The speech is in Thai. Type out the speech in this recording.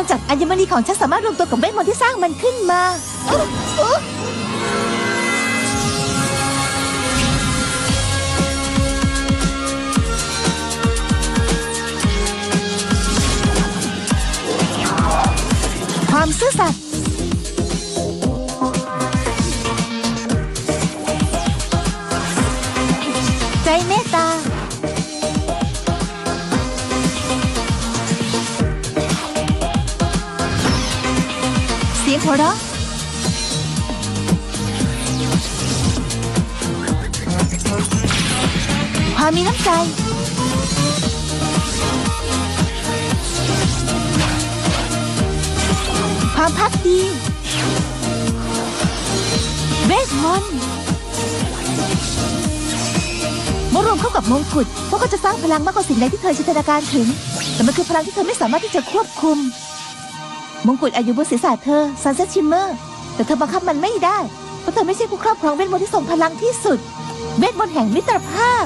นต์จากอัญมณีของฉันสามารถรวมตัวกับเวทมนต์ที่สร้างมันขึ้นมาอุ๊ยอุ๊ยความซื่อสัตย์ใจเมตตา เสียงหัวเราะความมีน้ำใจความพักดีเวทมนต์เมื่อรวมเข้ากับมงกุฎพวกก็จะสร้างพลังมากกว่าสิ่งใดที่เธอจินตนาการถึง แต่มันคือพลังที่เธอไม่สามารถที่จะควบคุม มงกุฎอายุบนศีรษะเธอซันเซ็ตชิมเมอร์ แต่เธอบังคับมันไม่ได้ เพราะเธอไม่ใช่ผู้ครอบครองเวทมนต์ที่ทรงพลังที่สุด เวทมนต์แห่งมิตรภาพ